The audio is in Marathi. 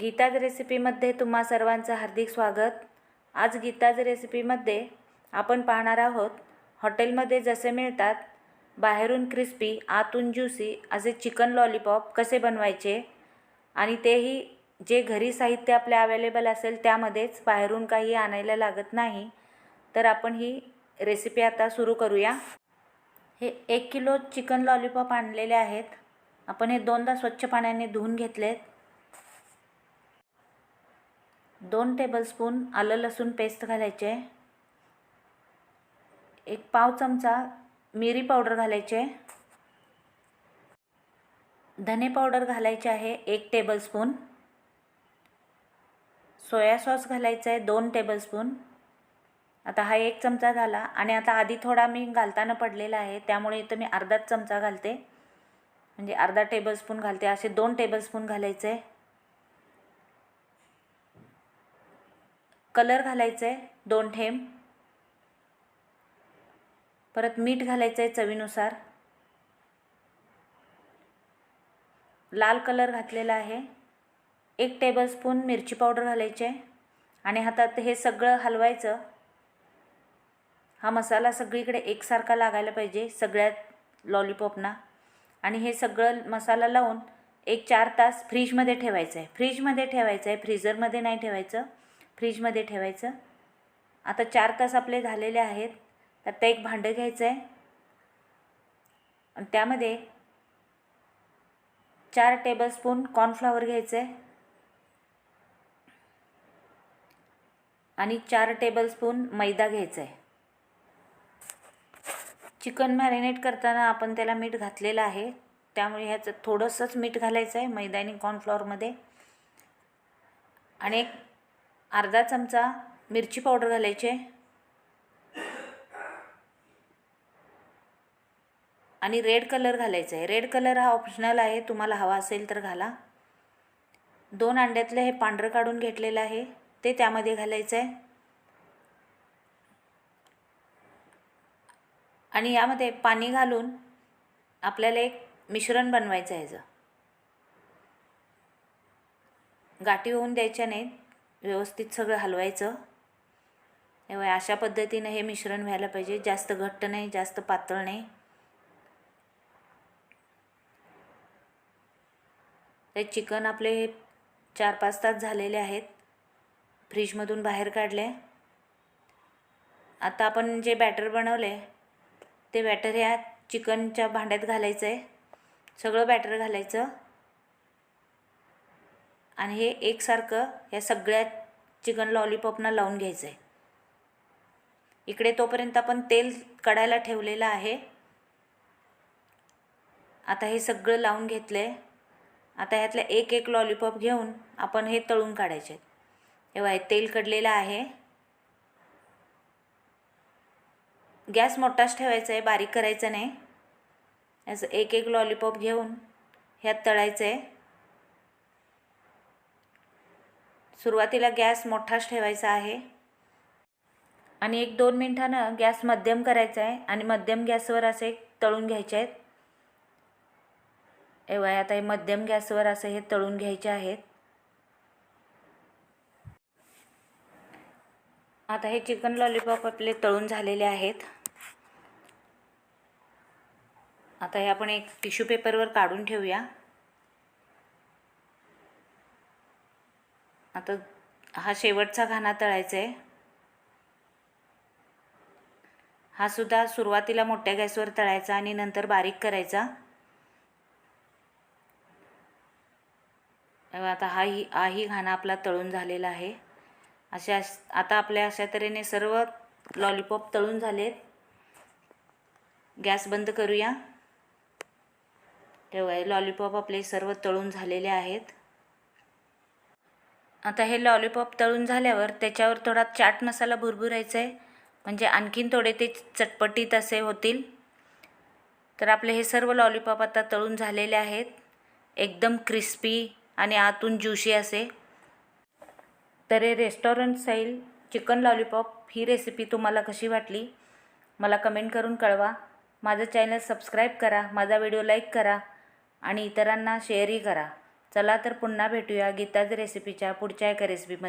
गीताज रेसिपीमध्ये तुम्हा सर्वांचं हार्दिक स्वागत. आज गीताज रेसिपीमध्ये आपण पाहणार आहोत हॉटेलमध्ये जसे मिळतात बाहेरून क्रिस्पी आतून ज्युसी असे चिकन लॉलीपॉप कसे बनवायचे आणि तेही जे घरी साहित्य आपले अवेलेबल असेल त्यामध्येच बाहेरून काही आणायला लागत नाही तर आपण ही रेसिपी आता सुरू करूया. हे एक किलो चिकन लॉलीपॉप आणलेले आहेत. आपण हे दोनदा स्वच्छ पाण्याने धुवून घेतलेत. दोन टेबलस्पून आलं लसूण पेस्ट घालायचे. एक पाव चमचा मिरी पावडर घालायचे. धने पावडर घालायचे आहे एक टेबलस्पून सोया सॉस घालायचं आहे दोन टेबलस्पून आता हा एक चमचा झाला आणि आता आधी थोडा मी घालताना पडलेला आहे त्यामुळे इथं मी अर्धाच चमचा घालते. म्हणजे अर्धा टेबलस्पून घालते असे दोन टेबलस्पून घालायचे. कलर घालायचं आहे दोन ठेंब परत मीठ घालायचं आहे चवीनुसार. लाल कलर घातलेला आहे. एक टेबलस्पून मिरची पावडर घालायची आहे आणि हातात हे सगळं हलवायचं. हा मसाला सगळीकडे एकसारखा लागायला पाहिजे सगळ्यात लॉलीपॉपना आणि हे सगळं मसाला लावून एक चार तास फ्रीजमध्ये ठेवायचं आहे फ्रीजमध्ये ठेवायचं आहे फ्रीझरमध्ये नाही ठेवायचं. फ्रीजमध्ये ठेवायचं. आता चार तास आपले झालेले आहेत. तर ते एक भांडं घ्यायचं आहे आणि त्यामध्ये चार टेबलस्पून कॉर्नफ्लॉवर घ्यायचं आहे आणि चार टेबलस्पून मैदा घ्यायचा आहे चिकन मॅरिनेट करताना आपण त्याला मीठ घातलेलं आहे. त्यामुळे ह्याचं थोडंसंच मीठ घालायचं आहे मैदा आणि कॉर्नफ्लॉवरमध्ये आणि एक अर्धा चमचा मिरची पावडर घालायची. आहे आणि रेड कलर घालायचा आहे रेड कलर हा ऑप्शनल आहे. तुम्हाला हवा असेल तर घाला. दोन अंड्यातलं हे पांढरं काढून घेतलेलं आहे. ते त्यामध्ये घालायचं आहे आणि यामध्ये पाणी घालून आपल्याला एक मिश्रण बनवायचं आहे गाठी होऊन द्यायच्या नाहीत. व्यवस्थित सगळं हलवायचं. त्यामुळे अशा पद्धतीनं हे मिश्रण व्हायला पाहिजे. जास्त घट्ट नाही जास्त पातळ नाही. ते चिकन आपले चार पाच तास झालेले आहेत. फ्रीजमधून बाहेर काढले. आता आपण जे बॅटर बनवले ते बॅटर ह्या चिकनच्या भांड्यात घालायचं आहे सगळं बॅटर घालायचं. आणि हे एकसारखं ह्या सगळ्या चिकन लॉलीपॉपना लावून घ्यायचं आहे इकडे तोपर्यंत आपण तेल कढायला ठेवलेलं आहे. आता हे सगळं लावून घेतलं आहे आता ह्यातलं एक एक लॉलीपॉप घेऊन आपण हे तळून काढायचे. तेव्हा हे तेल कडलेलं आहे. गॅस मोठाच ठेवायचा आहे बारीक करायचं नाही. असं एक एक लॉलीपॉप घेऊन ह्यात तळायचं आहे सुरुवातीला गॅस मोठाच ठेवायचा आहे. आणि एक दोन मिनटानं गॅस मध्यम करायचा आहे आणि मध्यम गॅसवर असे तळून घ्यायचे आहेत. एवढा आता हे मध्यम गॅसवर असं हे तळून घ्यायचे आहेत. आता हे चिकन लॉलीपॉप आपले तळून झालेले आहेत. आता हे आपण एक टिश्यू पेपरवर काढून ठेवूया. आता हा शेवटचा घाणा तळायचा आहे हा सुद्धा सुरुवातीला मोठ्या गॅसवर तळायचा आणि नंतर बारीक करायचा. आता हाही हाही घाणा आपला तळून झालेला आहे. अशा आता आपल्या अशा तऱ्हेने सर्व लॉलीपॉप तळून झालेत. गॅस बंद करूया. तेव्हा लॉलीपॉप आपले सर्व तळून झालेले आहेत. आता हे लॉलीपॉप तळून झाल्यावर त्याच्यावर थोडा चाट मसाला भुरभुरायचा आहे म्हणजे आणखीन थोडे ते चटपटीत असे होतील. तर आपले हे सर्व लॉलीपॉप आता तळून झालेले आहेत. एकदम क्रिस्पी आणि आतून ज्युशी असे. तर हे रेस्टॉरंट स्टाईल चिकन लॉलीपॉप ही रेसिपी तुम्हाला कशी वाटली? मला कमेंट करून कळवा. माझं चॅनल सबस्क्राईब करा माझा व्हिडिओ लाईक करा आणि इतरांना शेअरही करा. चला तर पुन्हा भेटूया गीताज रेसिपीच्या पुढच्या एका रेसिपीमध्ये